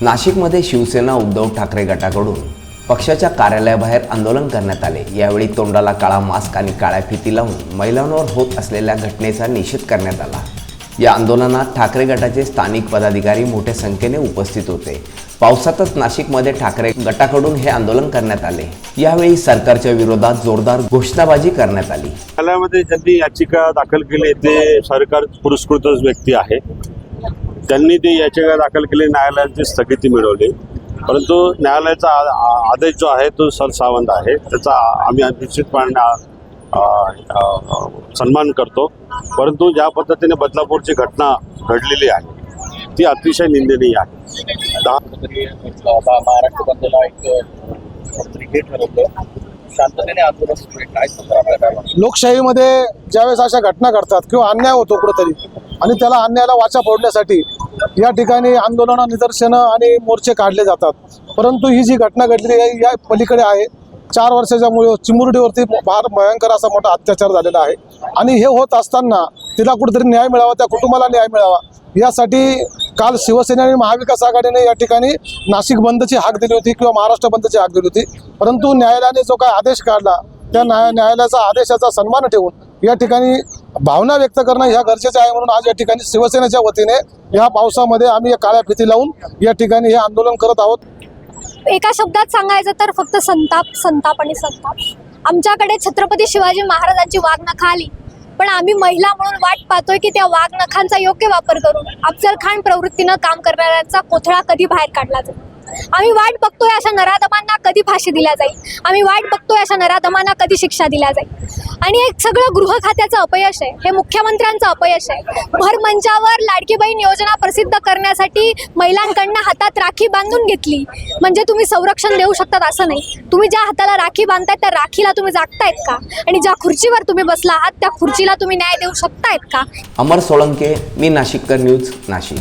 नाशिकमध्ये शिवसेना उद्धव ठाकरे गटाकडून पक्षाच्या कार्यालयाबाहेर आंदोलन करण्यात आले. यावेळी तोंडाला काळा मास्क आणि काळ्या फिती लावून महिलांवर होत असलेल्या घटनेचा निषेध करण्यात आला. या आंदोलनात ठाकरे गटाचे स्थानिक पदाधिकारी मोठ्या संख्येने उपस्थित होते. पावसातच नाशिकमध्ये ठाकरे गटाकडून हे आंदोलन करण्यात आले. यावेळी सरकारच्या विरोधात जोरदार घोषणाबाजी करण्यात आली. न्यायालयामध्ये ज्यांनी याचिका दाखल केली ते सरकार पुरस्कृत व्यक्ती आहे. त्यांनी ती याचिका दाखल केली न्यायालयाची स्थगिती मिळवली. परंतु न्यायालयाचा आदेश जो आहे तो सरसावंत आहे. त्याचा आम्ही निश्चितपणे आ- आ- आ- सन्मान करतो. परंतु ज्या पद्धतीने बदलापूरची घटना घडलेली आहे ती अतिशय निंदनीय आहे. महाराष्ट्र बंदला एक शांततेने आंदोलन सुरू लोकशाहीमध्ये ज्यावेळेस अशा घटना घडतात किंवा अन्याय होतो कुठंतरी आणि त्याला अन्यायाला वाचा फोडण्यासाठी या ठिकाणी आंदोलनं निदर्शनं आणि मोर्चे काढले जातात. परंतु ही जी घटना घडलेली आहे या पलीकडे आहे. चार वर्षाच्या मुळे चिमुरडीवरती फार भयंकर असा मोठा अत्याचार झालेला आहे. आणि हे होत असताना तिला कुठेतरी न्याय मिळावा त्या कुटुंबाला न्याय मिळावा. यासाठी काल शिवसेना आणि महाविकास आघाडीने या ठिकाणी नाशिक बंदची हाक दिली होती किंवा महाराष्ट्र बंदची हाक दिली होती. परंतु न्यायालयाने जो काय आदेश काढला त्या न्याय न्यायालयाचा आदेशाचा सन्मान ठेवून या ठिकाणी भावना व्यक्त करणं ह्या गरजेचं आहे म्हणून आज या ठिकाणी शिवसेनेच्या वतीने या पावसामध्ये आम्ही या काळ्या फिती लावून या ठिकाणी हे आंदोलन करत आहोत. एका शब्दात सांगायचं तर फक्त संताप संताप आणि संताप. आमच्याकडे छत्रपती शिवाजी महाराजांची वाघनखा आली पण आम्ही महिला म्हणून वाट पाहतोय की त्या वाघनखांचा योग्य वापर करून अफजल खान प्रवृत्तीनं काम करणाऱ्यांचा कोथळा कधी बाहेर काढला जातो आम्ही वाट बघतोय अशा नराधमांना कधी फाशी दिल्या जाईल? आम्ही वाट बघतोय अशा नराधमांना कधी शिक्षा दिल्या जाईल? आणि एक सगळं गृह खात्याचं अपयश आहे. हे मुख्यमंत्र्यांचं अपयश आहे. भर मंचावर लाडकी बहीण योजना प्रसिद्ध करण्यासाठी महिलांकडनं हातात राखी बांधून घेतली. म्हणजे तुम्ही संरक्षण देऊ शकतात असं नाही. तुम्ही ज्या हाताला राखी बांधतायत त्या राखीला तुम्ही जागतायत का? आणि ज्या खुर्चीवर तुम्ही बसला आहात त्या खुर्चीला तुम्ही न्याय देऊ शकतायत का? अमर सोळंके मी नाशिककर न्यूज नाशिक.